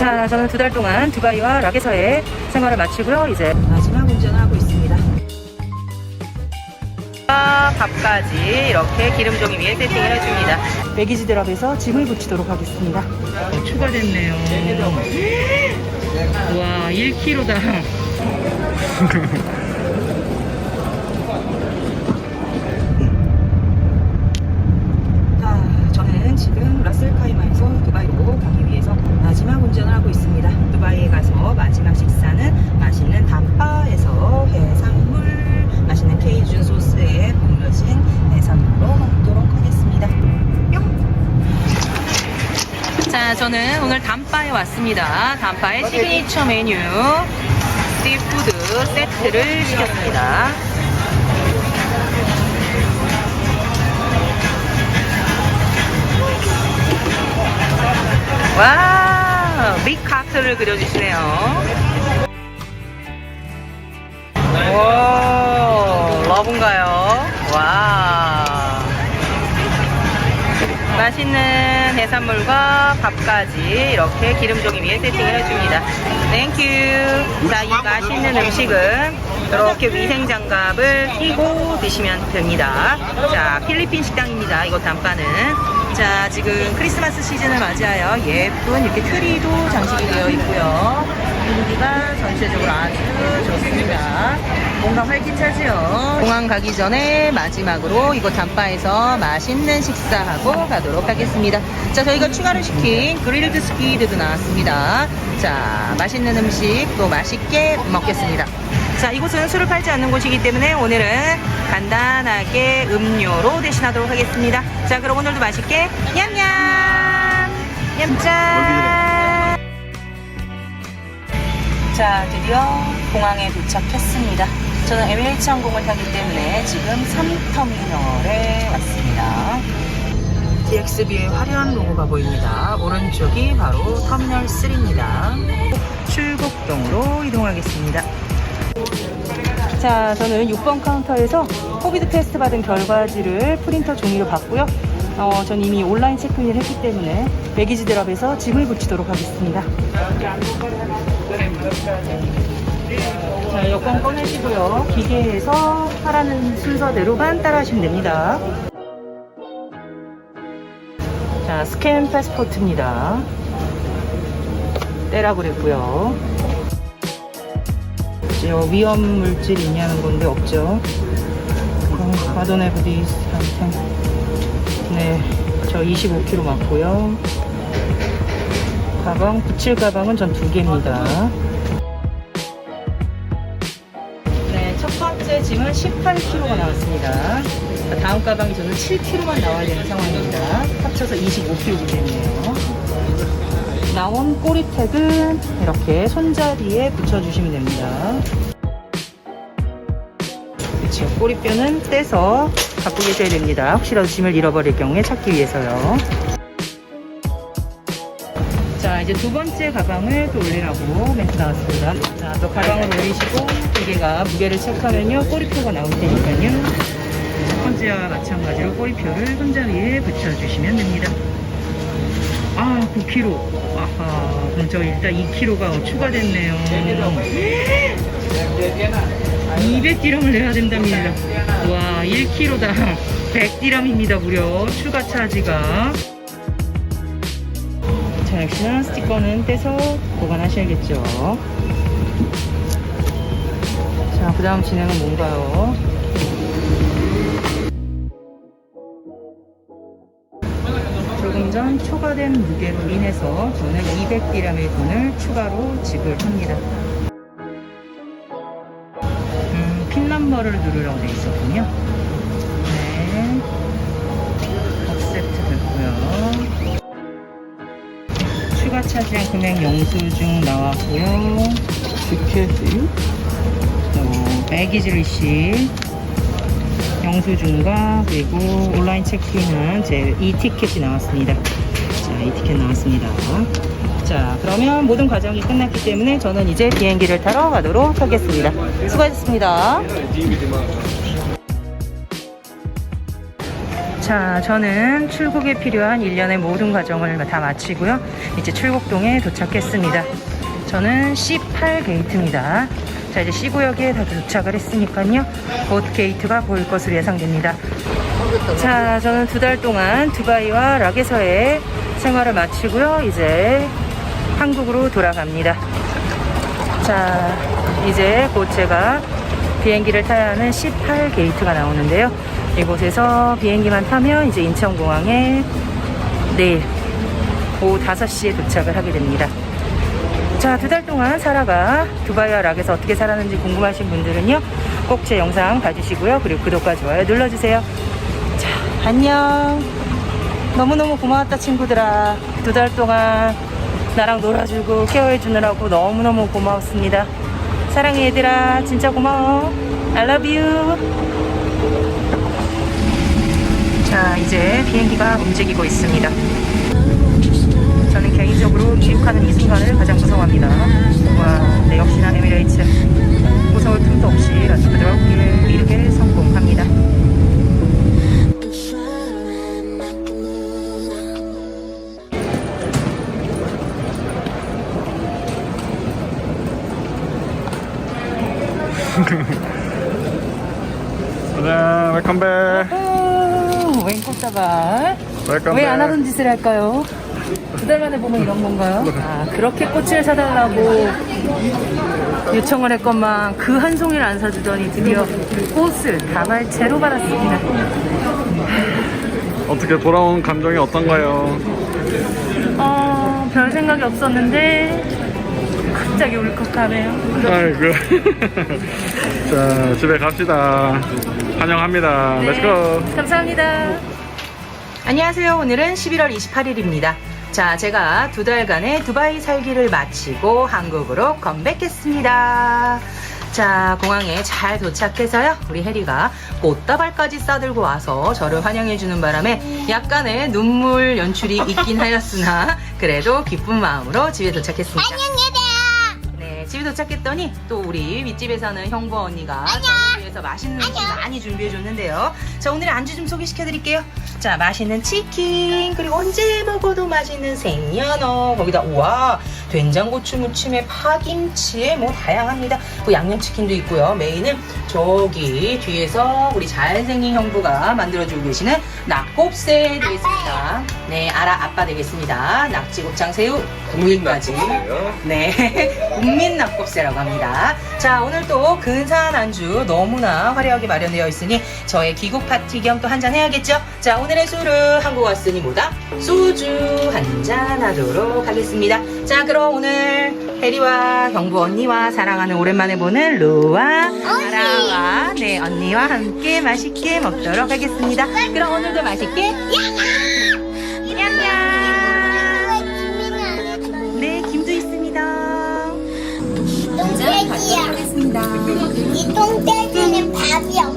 자, 저는 두 달 동안 두바이와 락에서의 생활을 마치고요. 이제 마지막 운전을 하고 있습니다. 아, 밥까지 이렇게 기름종이 위에 세팅을 해줍니다. 배기지 드랍에서 짐을 붙이도록 하겠습니다. 추가됐네요. 와, 1kg다. 왔습니다. 담바의 시그니처 메뉴 씨푸드 세트를 시켰습니다. 와, 빅 카트를 그려주시네요. 오, 러브인가요? 와. 맛있는 해산물과 밥까지 이렇게 기름종이 위에 세팅을 해줍니다. 땡큐. 자, 이 맛있는 음식은 이렇게 위생장갑을 끼고 드시면 됩니다. 자, 필리핀 식당입니다. 이곳 단바는. 자, 지금 크리스마스 시즌을 맞이하여 예쁜 이렇게 트리도 장식이 되어 있고요. 분위기가 전체적으로 아주 좋습니다. 뭔가 활기차지요. 공항 가기 전에 마지막으로 이곳 단바에서 맛있는 식사하고 가도록 하겠습니다. 자, 저희가 추가로 시킨 그릴드 스퀴드도 나왔습니다. 자, 맛있는 음식 또 맛있게 먹겠습니다. 자, 이곳은 술을 팔지 않는 곳이기 때문에 오늘은 간단하게 음료로 대신하도록 하겠습니다. 자, 그럼 오늘도 맛있게 냠냠! 냠짠! 자, 드디어 공항에 도착했습니다. 저는 MH 항공을 타기 때문에 지금 3터미널에 왔습니다. DXB의 화려한 로고가 보입니다. 오른쪽이 바로 터미널 3입니다. 출국동으로 이동하겠습니다. 자, 저는 6번 카운터에서 코비드 테스트 받은 결과지를 프린터 종이로 받고요. 어, 전 이미 온라인 체크인을 했기 때문에 배기지 드랍에서 짐을 붙이도록 하겠습니다. 자, 여권 꺼내시고요. 기계에서 하라는 순서대로만 따라하시면 됩니다. 자, 스캔 패스포트입니다. 떼라고 그랬고요. 어, 위험 물질 있냐는 건데 없죠. 마돈에 부디 네, 저 25kg 맞고요. 가방, 붙일 가방은 전 두 개입니다. 네, 첫 번째 짐은 18kg가 나왔습니다. 자, 다음 가방이 저는 7kg만 나와야 되는 상황입니다. 합쳐서 25kg 되네요. 나온 꼬리택은 이렇게 손잡이에 붙여주시면 됩니다. 그렇죠. 꼬리뼈는 떼서 갖고 계셔야 됩니다. 혹시라도 짐을 잃어버릴 경우에 찾기 위해서요. 자, 이제 두 번째 가방을 또 올리라고 멘트 나왔습니다. 자, 또 가방을 올리시고 기계가 무게를 체크하면요. 꼬리표가 나올 테니까요. 첫 번째와 마찬가지로 꼬리표를 손잡이에 붙여주시면 됩니다. 아, 9kg. 아하, 그럼 저 일단 2kg가 추가됐네요. 200g을 내야 된답니다. 와, 1kg다. 100g입니다, 무려. 추가 차지가. 자, 역시나 스티커는 떼서 보관하셔야겠죠. 자, 그 다음 진행은 뭔가요? 초과된 무게로 인해서 저는 200g의 돈을 추가로 지불합니다. 음, 핀 넘버를 누르라고 되어 있었군요. 네. 업세트 됐고요. 추가 차지한 금액 영수증 나왔고요. 티켓이 또 배기지 리시 영수증과 그리고 온라인 체크인은 제 이 티켓이 나왔습니다. 자, 이 티켓 나왔습니다. 자, 그러면 모든 과정이 끝났기 때문에 저는 이제 비행기를 타러 가도록 하겠습니다. 수고하셨습니다. 자, 저는 출국에 필요한 일련의 모든 과정을 다 마치고요. 이제 출국동에 도착했습니다. 저는 C8 게이트입니다. 자, 이제 C구역에 다 도착을 했으니까요. 곧 게이트가 보일 것으로 예상됩니다. 자, 저는 두 달 동안 두바이와 락에서의 생활을 마치고요. 이제 한국으로 돌아갑니다. 자, 이제 곧 제가 비행기를 타야 하는 18 게이트가 나오는데요. 이곳에서 비행기만 타면 이제 인천공항에 내일 오후 5시에 도착을 하게 됩니다. 자, 두 달 동안 사라가 두바이와 락에서 어떻게 살았는지 궁금하신 분들은요. 꼭 제 영상 봐주시고요. 그리고 구독과 좋아요 눌러주세요. 자, 안녕. 너무너무 고마웠다, 친구들아. 두 달 동안 나랑 놀아주고 케어해 주느라고 너무너무 고마웠습니다. 사랑해, 얘들아. 진짜 고마워. I love you. 자, 이제 비행기가 움직이고 있습니다. 자, 웰컴백. 오, 웬꽃다발. 웰컴백. 왜 안 하던 짓을 할까요? 두 달 만에 보면 이런 건가요? 아, 그렇게 꽃을 사달라고 요청을 했건만 그 한 송이를 안 사주더니 드디어 꽃을 다발 채로 받았습니다. 어떻게 돌아온 감정이 어떤가요? 어, 별 생각이 없었는데 갑자기 울컥하네요. 아이고. 자, 집에 갑시다. 환영합니다. 네, 렛츠고. 감사합니다. 안녕하세요. 오늘은 11월 28일입니다. 자, 제가 두 달간의 두바이 살기를 마치고 한국으로 컴백했습니다. 자, 공항에 잘 도착해서요. 우리 해리가 꽃다발까지 싸들고 와서 저를 환영해주는 바람에 약간의 눈물 연출이 있긴 하였으나 그래도 기쁜 마음으로 집에 도착했습니다. 네, 집에 도착했더니 또 우리 윗집에 사는 형부 언니가 저를 위해서 맛있는 음식 많이 준비해 줬는데요. 자, 오늘의 안주 좀 소개시켜 드릴게요. 자, 맛있는 치킨, 그리고 언제 먹어도 맛있는 생연어, 거기다 우와, 된장고추 무침에 파김치에 뭐 다양합니다. 그 양념치킨도 있고요. 메인은 저기 뒤에서 우리 잘생긴 형부가 만들어주고 계시는 낙곱새 되겠습니다. 네, 아라 아빠 되겠습니다. 낙지 곱창 새우, 구이까지. 네, 국민 낙곱새라고 합니다. 자, 오늘 또 근사한 안주 너무나 화려하게 마련되어 있으니 저의 귀국 파티 겸 또 한잔 해야겠죠? 자, 오늘의 술은 한국 왔으니 뭐다? 소주 한잔 하도록 하겠습니다. 자, 그럼 오늘 해리와 경부 언니와 사랑하는 오랜만에 보는 루와 아라와 네, 언니와 함께 맛있게 먹도록 하겠습니다. 그럼 오늘도 맛있게 냠 똥돼지야. 이 똥돼지는 밥이 없어.